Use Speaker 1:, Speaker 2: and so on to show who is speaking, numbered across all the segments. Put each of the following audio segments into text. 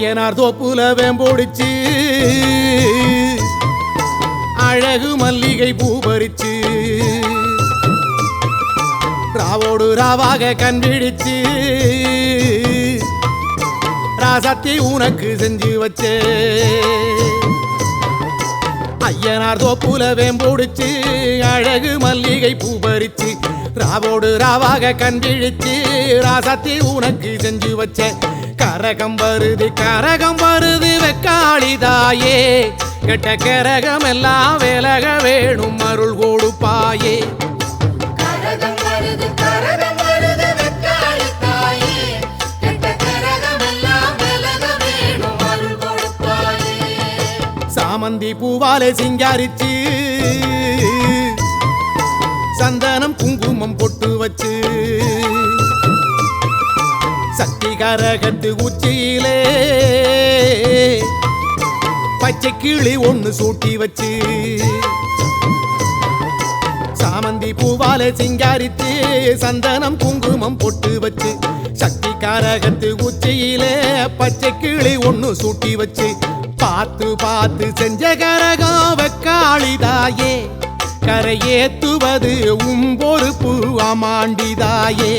Speaker 1: ஐயனார் தோப்புல வேம்போடிச்சு. அழகு மல்லிகை பூ பறிச்சு. ராவோடு ராவாக கண்பிடிச்சு ராசத்தை உனக்கு செஞ்சு வச்சே. ஐயனார் தோப்புல வேம்போடிச்சு அழகு மல்லிகை பூ பறிச்சு. ராவோடு ராவாக கண்பிழிச்சு ராசத்தை உனக்கு செஞ்சு வச்சேன் கரகம் வருது கரகம் வருது வெக்காளி தாயே கெட்ட கரகம் எல்லாம் விலக வேணும் அருள் கொடுப்பாயே. சாமந்தி பூவாலே சிங்காரிச்சு. சந்தனம் குங்குமம் கரகத்து உச்சியிலே. பச்சை கிளி ஒன்று சூட்டி வச்சு. சாமந்தி பூவாலே சிங்காரித்து சந்தனம் குங்குமம் பொட்டு வச்சு. சக்தி கரகத்து உச்சியிலே பச்சை கிளி ஒன்று சூட்டி வச்சு. பார்த்து பார்த்து செஞ்ச கரகம் வெக்காளிதாயே கரையேத்துவது உம் பொறுப்பு அமாண்டிதாயே.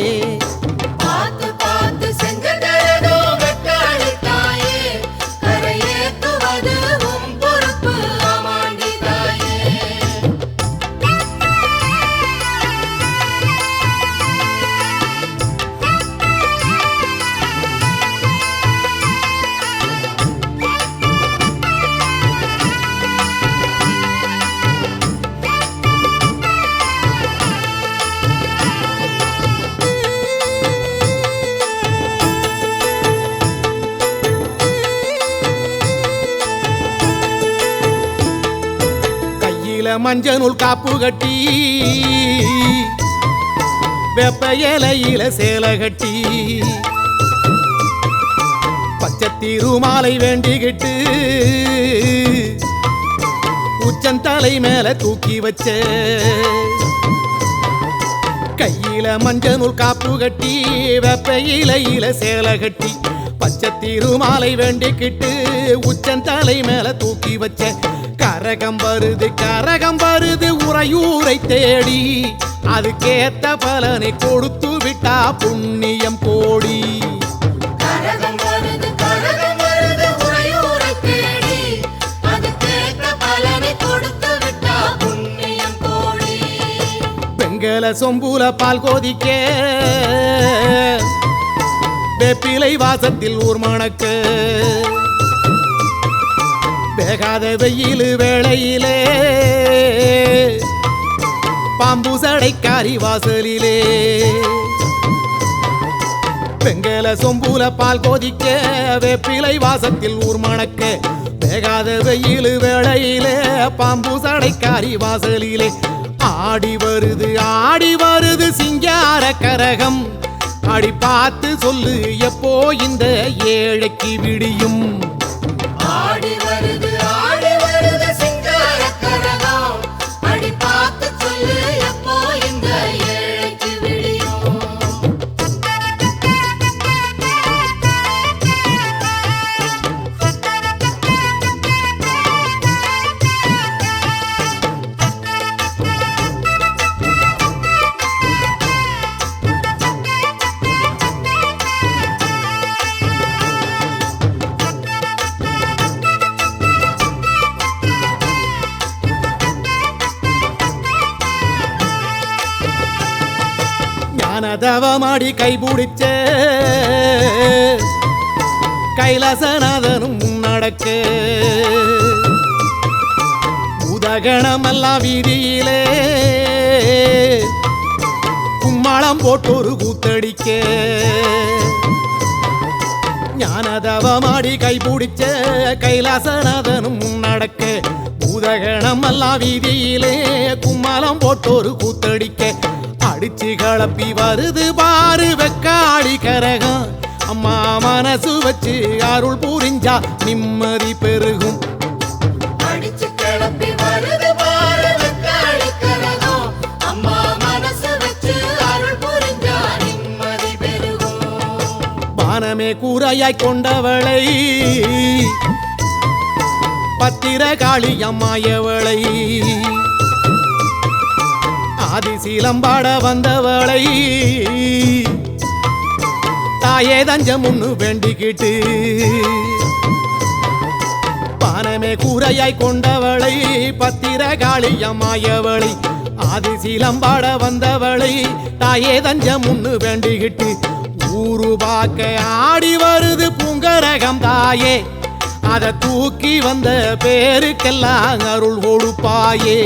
Speaker 1: கையில மஞ்சள் நூல் காப்பு கட்டி வெப்ப இலையில சேலை கட்டி பச்சை திருமாலை வேண்டிக்கிட்டு உச்சந்தலை மேல தூக்கி வச்ச கையில மஞ்சள் நூல் காப்பு கட்டி வெப்ப இலையில சேலை கட்டி பச்சை திருமாலை வேண்டிக்கிட்டு உச்சந்தலை மேல தூக்கி வச்ச கரகம் வருது கரகம் வருது உறையூரை தேடி. அதுக்கேத்த பலனை கொடுத்து விட்டா புண்ணியம் கோடி வெங்கல சொம்புல பால் கோதிக்க. வேப்பிலை வாசத்தில் ஊர் மணக்க. வேகாத வெயில் வேளையிலே. பாம்பு சடைக்காரி வாசலிலே. வெங்கல சொம்புல பால் கோதிக்க வேப்பிலை வாசத்தில் ஊர் மணக்க வேகாத வெயில் வேளையிலே. பாம்பு சடைக்காரி வாசலிலே. ஆடி வருது ஆடி வருது சிங்கார கரகம். அடி பார்த்து சொல்லு எப்போ இந்த ஏழைக்கு விடியும்?
Speaker 2: ஆடி வருது ஆடி
Speaker 1: ஞானதவமாடி கைபிடிச்ச. கைலாசநாதனும் முன்னடக்க. உதகணமெல்லாம் வீதியிலே. கும்மாளம் போட்டு ஒரு கூத்தடிக்க. ஞானதவமாடி கைபிடிச்ச. கைலாசநாதனும் நடக்க பூதகணம் எல்லாம் வீதியிலே கும்மாளம் போட்டு ஒரு கூத்தடிக்க. அடிச்சு கலப்பி வருது பாரு வெக்காளி கரகம். அம்மா மனசு வச்சு அருள் புரிஞ்சா நிம்மதி பெருகும்.
Speaker 2: அடிச்சு கிளப்பி வருது பாரு வெக்காளி கரகம். அம்மா மனசு வச்சு அருள் புரிஞ்சா நிம்மதி பெருகும்.
Speaker 1: பானமே கூரையாய் கொண்டவளை. பத்திர காளி ஆதிசீலம் பாட வந்தவளை. தாயே தஞ்சம் ஒன்று வேண்டிக்கிட்டு பானமே கூரையாய் கொண்டவளை பத்திர காளியம்மாயவளை. ஆதிசீலம் பாட வந்தவளை தாயே தஞ்சம் ஒன்று வேண்டிக்கிட்டு ஊரு பார்க்க ஆடி வருது பூங்கரகம் தாயே. அதை தூக்கி வந்த பேருக்கெல்லாம் அருள் கொடுப்பாயே.